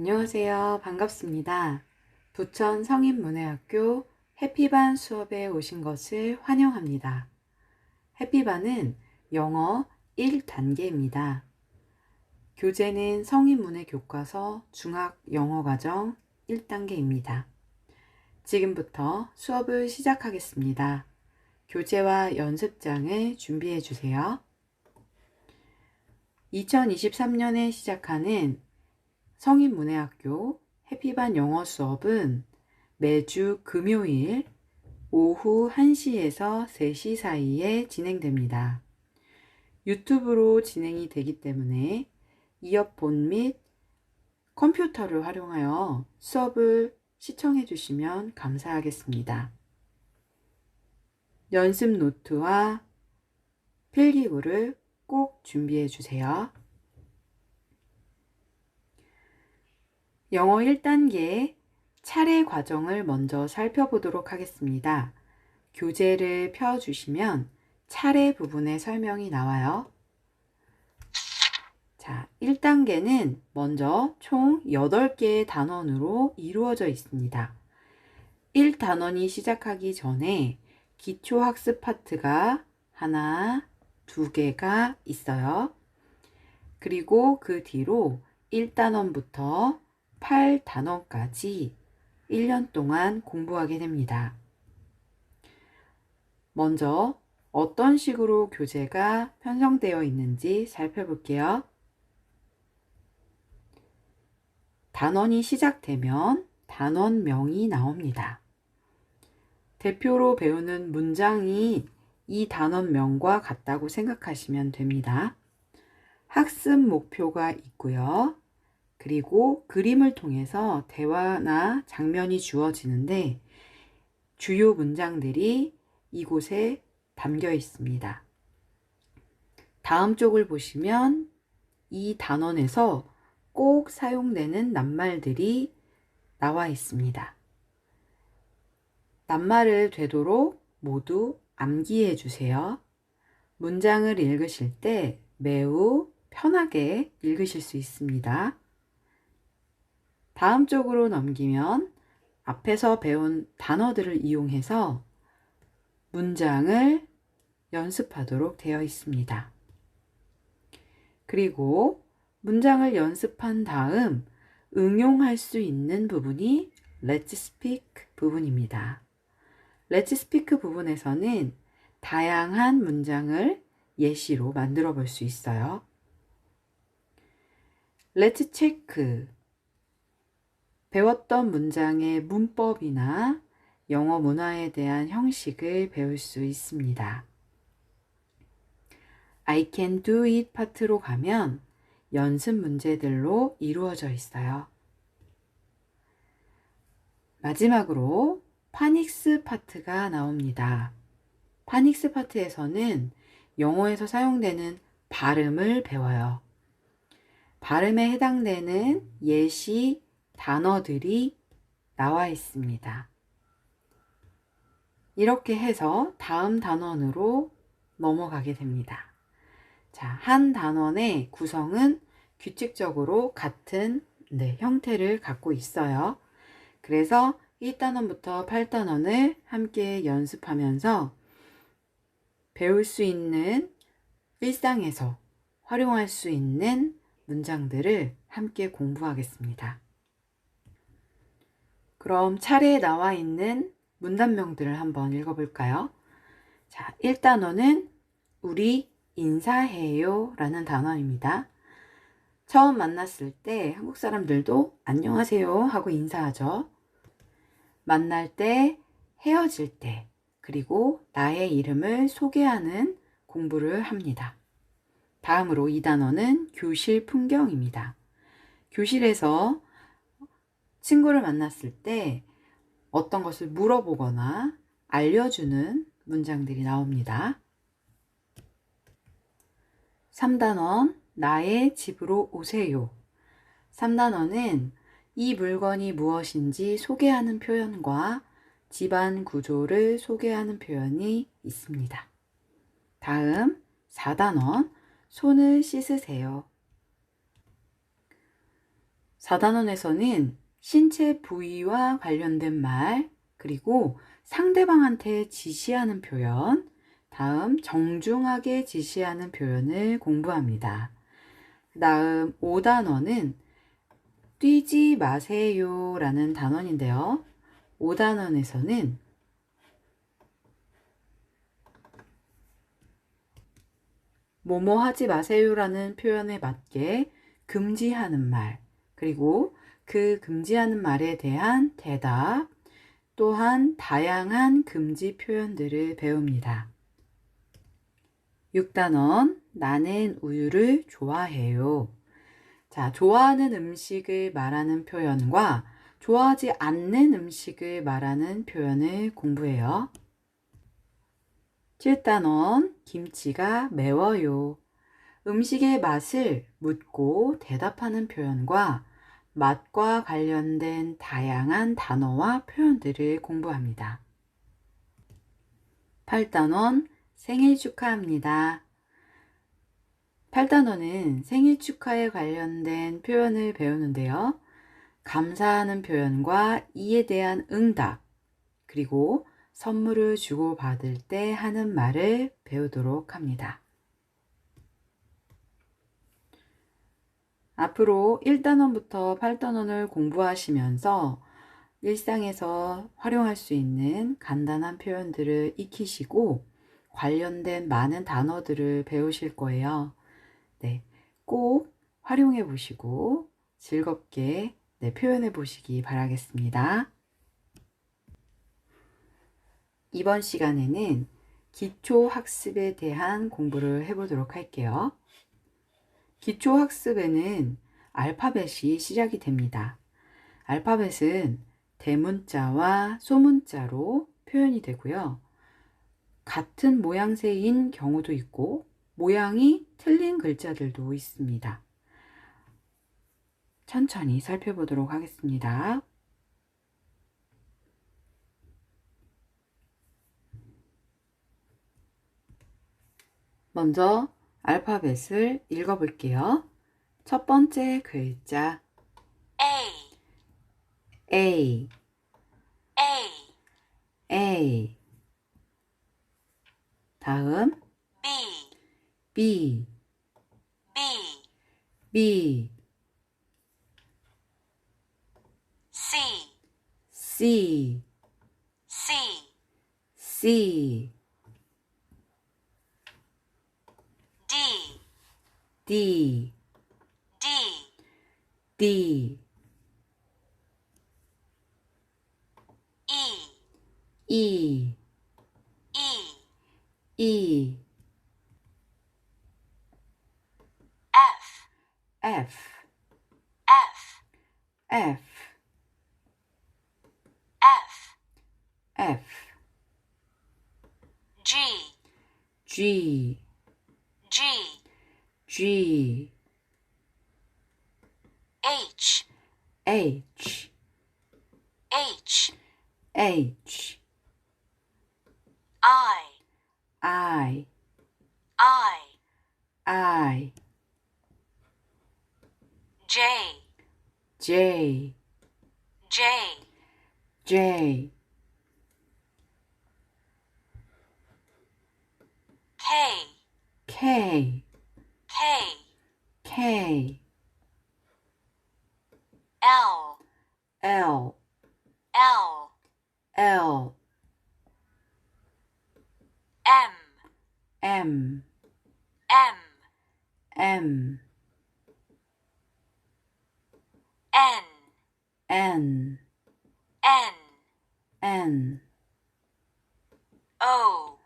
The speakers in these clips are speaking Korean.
안녕하세요. 반갑습니다. 부천 성인문해학교 해피반 수업에 오신 것을 환영합니다. 해피반은 영어 1단계입니다. 교재는 성인문해 교과서 중학 영어과정 1단계입니다. 지금부터 수업을 시작하겠습니다. 교재와 연습장을 준비해 주세요. 2023년에 시작하는 성인문해학교 해피반 영어 수업은 매주 금요일 오후 1시에서 3시 사이에 진행됩니다. 유튜브로 진행이 되기 때문에 이어폰 및 컴퓨터를 활용하여 수업을 시청해 주시면 감사하겠습니다. 연습 노트와 필기구를 꼭 준비해 주세요. 영어 1단계 차례 과정을 먼저 살펴보도록 하겠습니다. 교재를 펴주시면 차례 부분의 설명이 나와요. 자, 1단계는 먼저 총 8개의 단원으로 이루어져 있습니다. 1단원이 시작하기 전에 기초학습 파트가 하나, 두 개가 있어요. 그리고 그 뒤로 1단원부터 8단원까지 1년 동안 공부하게 됩니다. 먼저 어떤 식으로 교재가 편성되어 있는지 살펴볼게요. 단원이 시작되면 단원명이 나옵니다. 대표로 배우는 문장이 이 단원명과 같다고 생각하시면 됩니다. 학습 목표가 있고요. 그리고 그림을 통해서 대화나 장면이 주어지는데 주요 문장들이 이곳에 담겨 있습니다. 다음 쪽을 보시면 이 단원에서 꼭 사용되는 낱말들이 나와 있습니다. 낱말을 되도록 모두 암기해 주세요. 문장을 읽으실 때 매우 편하게 읽으실 수 있습니다. 다음 쪽으로 넘기면 앞에서 배운 단어들을 이용해서 문장을 연습하도록 되어 있습니다. 그리고 문장을 연습한 다음 응용할 수 있는 부분이 Let's Speak 부분입니다. Let's Speak 부분에서는 다양한 문장을 예시로 만들어 볼 수 있어요. Let's Check 배웠던 문장의 문법이나 영어 문화에 대한 형식을 배울 수 있습니다. I can do it 파트로 가면 연습 문제들로 이루어져 있어요. 마지막으로 파닉스 파트가 나옵니다. 파닉스 파트에서는 영어에서 사용되는 발음을 배워요. 발음에 해당되는 예시, 단어들이 나와 있습니다. 이렇게 해서 다음 단원으로 넘어가게 됩니다. 자, 한 단원의 구성은 규칙적으로 같은 네, 형태를 갖고 있어요. 그래서 1단원부터 8단원을 함께 연습하면서 배울 수 있는 일상에서 활용할 수 있는 문장들을 함께 공부하겠습니다. 그럼 차례에 나와 있는 문단명들을 한번 읽어볼까요? 자, 1단원은 우리 인사해요 라는 단어입니다. 처음 만났을 때 한국 사람들도 안녕하세요 하고 인사하죠. 만날 때, 헤어질 때, 그리고 나의 이름을 소개하는 공부를 합니다. 다음으로 이 단어는 교실 풍경입니다. 교실에서 친구를 만났을 때 어떤 것을 물어보거나 알려주는 문장들이 나옵니다. 3단원, 나의 집으로 오세요. 3단원은 이 물건이 무엇인지 소개하는 표현과 집안 구조를 소개하는 표현이 있습니다. 다음 4단원, 손을 씻으세요. 4단원에서는 신체 부위와 관련된 말, 그리고 상대방한테 지시하는 표현, 다음 정중하게 지시하는 표현을 공부합니다. 다음 5단원은 뛰지 마세요 라는 단원인데요. 5단원에서는 뭐뭐 하지 마세요라는 표현에 맞게 금지하는 말, 그리고 그 금지하는 말에 대한 대답, 또한 다양한 금지 표현들을 배웁니다. 6단원, 나는 우유를 좋아해요. 자, 좋아하는 음식을 말하는 표현과 좋아하지 않는 음식을 말하는 표현을 공부해요. 7단원, 김치가 매워요. 음식의 맛을 묻고 대답하는 표현과 맛과 관련된 다양한 단어와 표현들을 공부합니다. 8단원, 생일 축하합니다. 8단원은 생일 축하에 관련된 표현을 배우는데요. 감사하는 표현과 이에 대한 응답, 그리고 선물을 주고받을 때 하는 말을 배우도록 합니다. 앞으로 1단원부터 8단원을 공부하시면서 일상에서 활용할 수 있는 간단한 표현들을 익히시고 관련된 많은 단어들을 배우실 거예요. 네, 꼭 활용해 보시고 즐겁게 네, 표현해 보시기 바라겠습니다. 이번 시간에는 기초 학습에 대한 공부를 해보도록 할게요. 기초 학습에는 알파벳이 시작이 됩니다. 알파벳은 대문자와 소문자로 표현이 되고요. 같은 모양새인 경우도 있고 모양이 틀린 글자들도 있습니다. 천천히 살펴보도록 하겠습니다. 먼저 알파벳을 읽어볼게요. 첫 번째 글자. A, A, A, A. 다음. B, B, B, B, C, C, C, C, D, D, D, E, E, E, E, F, F, F, F, F, F, G, G, G, G, H, H, H, H, I, I, I, I, J, J, J, J, K, K, K, K, L, L, L, L, M, M, M, M, N, N, N, N, O,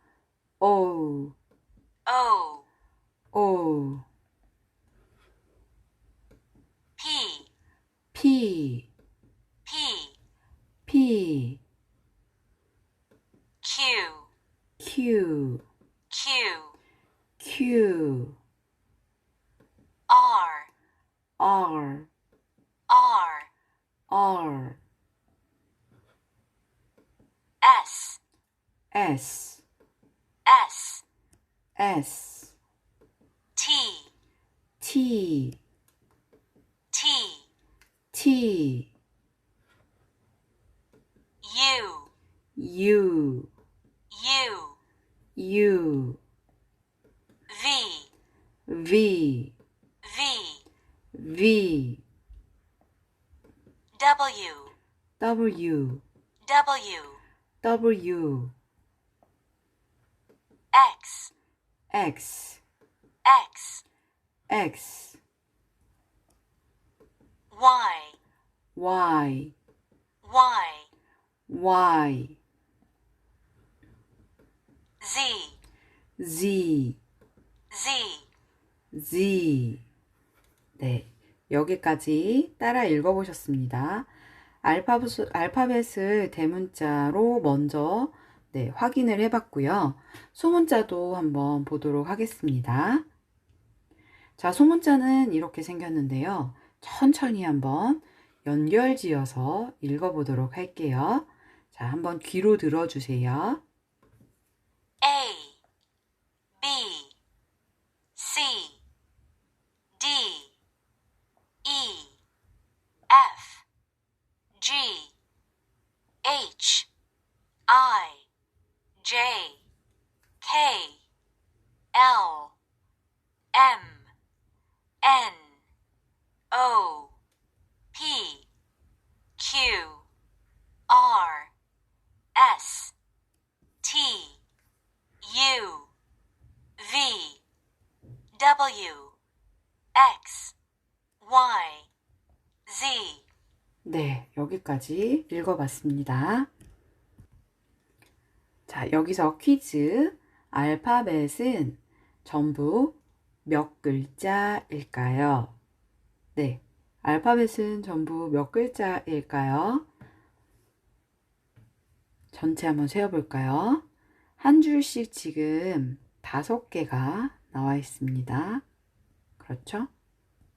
O, O, O, P, P, P, P, Q, Q, Q, Q, R, R, R, R, S, S, S, S, T, T, T, U, U, U, U, V, V, V, V, W, W, W, W, X, X, X, X, Y, Y, Y, Y, Z, Z, Z, Z. 네, 여기까지 따라 읽어보셨습니다. 알파벳, 알파벳을 대문자로 먼저 네, 확인을 해봤고요. 소문자도 한번 보도록 하겠습니다. 자, 소문자는 이렇게 생겼는데요. 천천히 한번 연결지어서 읽어보도록 할게요. 자, 한번 귀로 들어주세요. A, B, C, D, E, F, G, H, I, J, K, L, M, N, O, P, Q, R, S, T, U, V, W, X, Y, Z. 네, 여기까지 읽어봤습니다. 자, 여기서 퀴즈. 알파벳은 전부 몇 글자일까요? 네, 알파벳은 전부 몇 글자일까요? 전체 한번 세어볼까요? 한 줄씩 지금 다섯 개가 나와 있습니다. 그렇죠?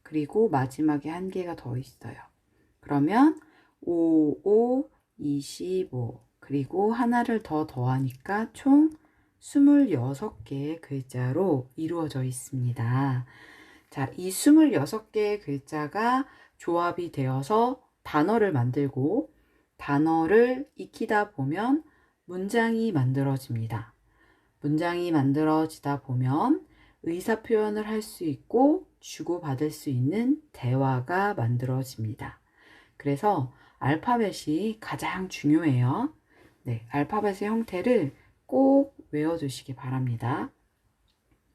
그리고 마지막에 한 개가 더 있어요. 그러면 5, 5, 25 그리고 하나를 더 더하니까 총 26개의 글자로 이루어져 있습니다. 자, 이 26개의 글자가 조합이 되어서 단어를 만들고 단어를 익히다 보면 문장이 만들어집니다. 문장이 만들어지다 보면 의사 표현을 할 수 있고 주고받을 수 있는 대화가 만들어집니다. 그래서 알파벳이 가장 중요해요. 네, 알파벳의 형태를 꼭 외워두시기 바랍니다.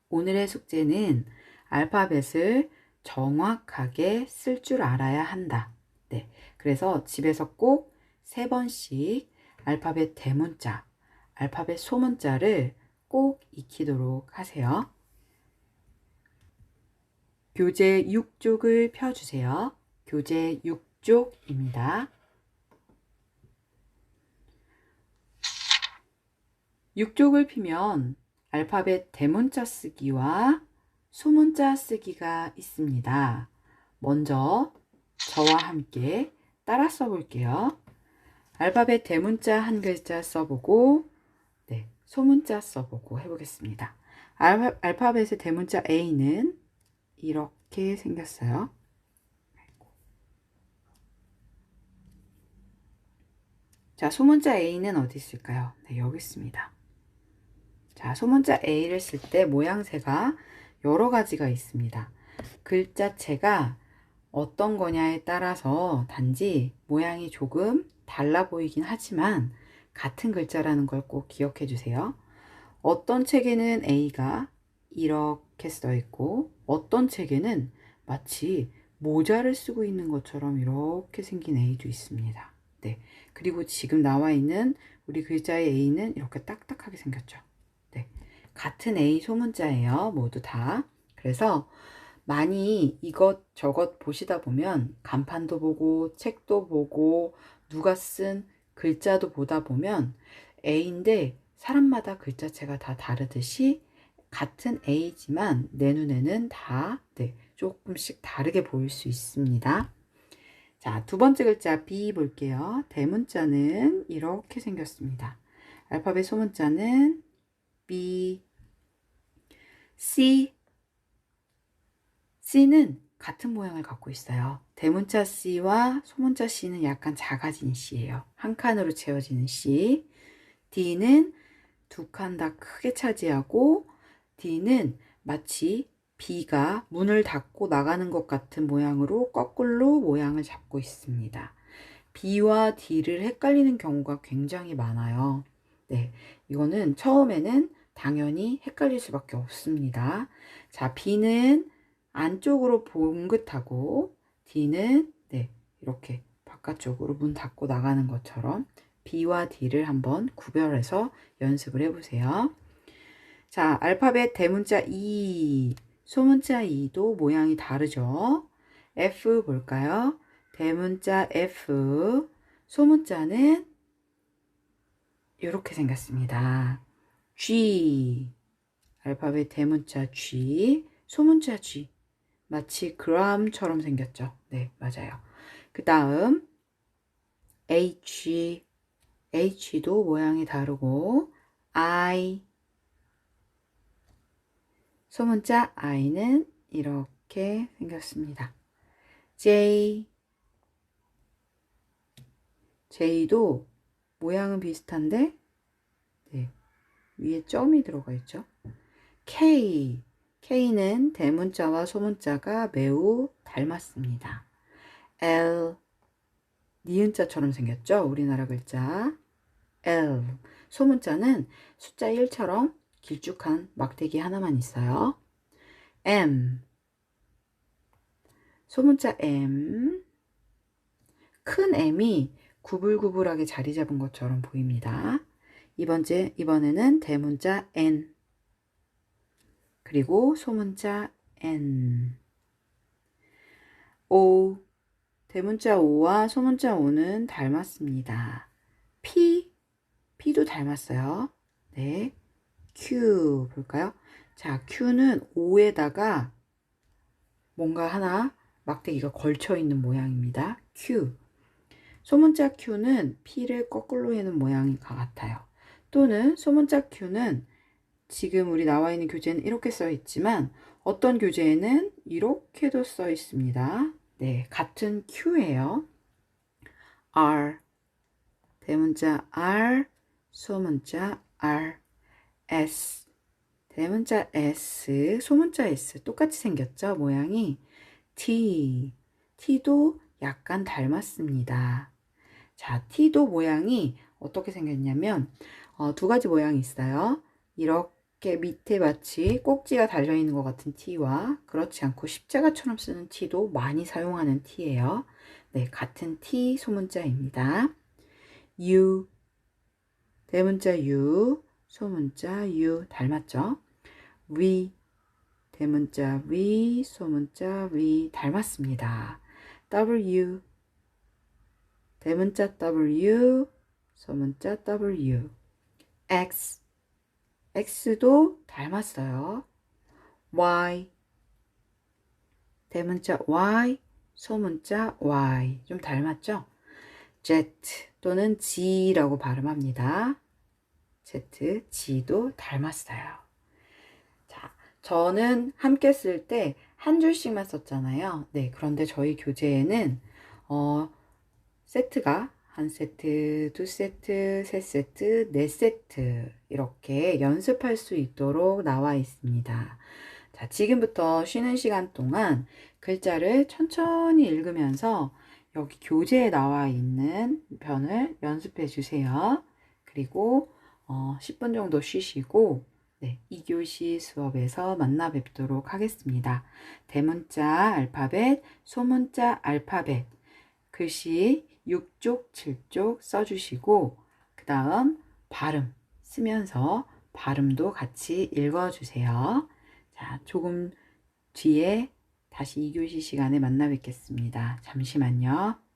오늘의 숙제는 알파벳을 정확하게 쓸 줄 알아야 한다. 네, 그래서 집에서 꼭 세 번씩 알파벳 대문자, 알파벳 소문자를 꼭 익히도록 하세요. 교재 6쪽을 펴주세요. 교재 6쪽입니다. 6쪽을 피면 알파벳 대문자 쓰기와 소문자 쓰기가 있습니다. 먼저 저와 함께 따라 써볼게요. 알파벳 대문자 한 글자 써보고, 네, 소문자 써보고 해보겠습니다. 알파, 알파벳의 대문자 A는 이렇게 생겼어요. 자, 소문자 A는 어디 있을까요? 네, 여기 있습니다. 자, 소문자 A를 쓸 때 모양새가 여러 가지가 있습니다. 글자체가 어떤 거냐에 따라서 단지 모양이 조금 달라 보이긴 하지만 같은 글자라는 걸 꼭 기억해 주세요. 어떤 책에는 A가 이렇게 써 있고 어떤 책에는 마치 모자를 쓰고 있는 것처럼 이렇게 생긴 A도 있습니다. 네. 그리고 지금 나와 있는 우리 글자의 A는 이렇게 딱딱하게 생겼죠. 네. 같은 A 소문자예요. 모두 다. 그래서 많이 이것 저것 보시다 보면 간판도 보고 책도 보고 누가 쓴 글자도 보다 보면 A인데 사람마다 글자체가 다 다르듯이 같은 A지만 내 눈에는 다 네, 조금씩 다르게 보일 수 있습니다. 자, 두 번째 글자 B 볼게요. 대문자는 이렇게 생겼습니다. 알파벳 소문자는 B, C, C는 같은 모양을 갖고 있어요. 대문자 C와 소문자 C는 약간 작아진 C예요. 한 칸으로 채워지는 C. D는 두 칸 다 크게 차지하고 D는 마치 B가 문을 닫고 나가는 것 같은 모양으로 거꾸로 모양을 잡고 있습니다. B와 D를 헷갈리는 경우가 굉장히 많아요. 네, 이거는 처음에는 당연히 헷갈릴 수밖에 없습니다. 자, B는 안쪽으로 봉긋하고 D는 네, 이렇게 바깥쪽으로 문 닫고 나가는 것처럼 B와 D를 한번 구별해서 연습을 해보세요. 자, 알파벳 대문자 E, 소문자 E도 모양이 다르죠? F 볼까요? 대문자 F, 소문자는 이렇게 생겼습니다. G, 알파벳 대문자 G, 소문자 G. 마치 그람처럼 생겼죠? 네, 맞아요. 그 다음, H, H도 모양이 다르고, I, 소문자 I는 이렇게 생겼습니다. J, J도 모양은 비슷한데, 네, 위에 점이 들어가 있죠. K, K는 대문자와 소문자가 매우 닮았습니다. L, 니은자처럼 생겼죠? 우리나라 글자. L, 소문자는 숫자 1처럼 길쭉한 막대기 하나만 있어요. M, 소문자 M, 큰 M이 구불구불하게 자리 잡은 것처럼 보입니다. 이번째, 이번에는 대문자 N, 그리고 소문자 N. O. 대문자 O와 소문자 O는 닮았습니다. P. P도 닮았어요. 네. Q. 볼까요? 자, Q는 O에다가 뭔가 하나 막대기가 걸쳐 있는 모양입니다. Q. 소문자 Q는 P를 거꾸로 해는 모양인 것 같아요. 또는 소문자 Q는 지금 우리 나와 있는 교재는 이렇게 써 있지만 어떤 교재에는 이렇게도 써 있습니다. 네, 같은 Q예요. R 대문자 R 소문자 R S 대문자 S 소문자 S 똑같이 생겼죠 모양이 T T도 약간 닮았습니다. 자 T도 모양이 어떻게 생겼냐면 어, 두 가지 모양이 있어요. 이렇게 밑에 마치 꼭지가 달려있는 것 같은 T와 그렇지 않고 십자가처럼 쓰는 T도 많이 사용하는 T예요. 네, 같은 T 소문자입니다. U 대문자 U 소문자 U 닮았죠? V 대문자 V 소문자 V 닮았습니다. W 대문자 W 소문자 W X X도 닮았어요. Y 대문자 Y 소문자 Y 좀 닮았죠? Z 또는 G라고 발음합니다. Z, G도 닮았어요. 자, 저는 함께 쓸 때 한 줄씩만 썼잖아요. 네, 그런데 저희 교재에는 어, 세트가 한 세트, 두 세트, 세 세트, 네 세트 이렇게 연습할 수 있도록 나와 있습니다. 자, 지금부터 쉬는 시간 동안 글자를 천천히 읽으면서 여기 교재에 나와 있는 편을 연습해 주세요. 그리고 어, 10분 정도 쉬시고 네, 2교시 수업에서 만나 뵙도록 하겠습니다. 대문자 알파벳, 소문자 알파벳, 글씨 6쪽, 7쪽 써주시고 그 다음 발음 쓰면서 발음도 같이 읽어주세요. 자, 조금 뒤에 다시 2교시 시간에 만나 뵙겠습니다. 잠시만요.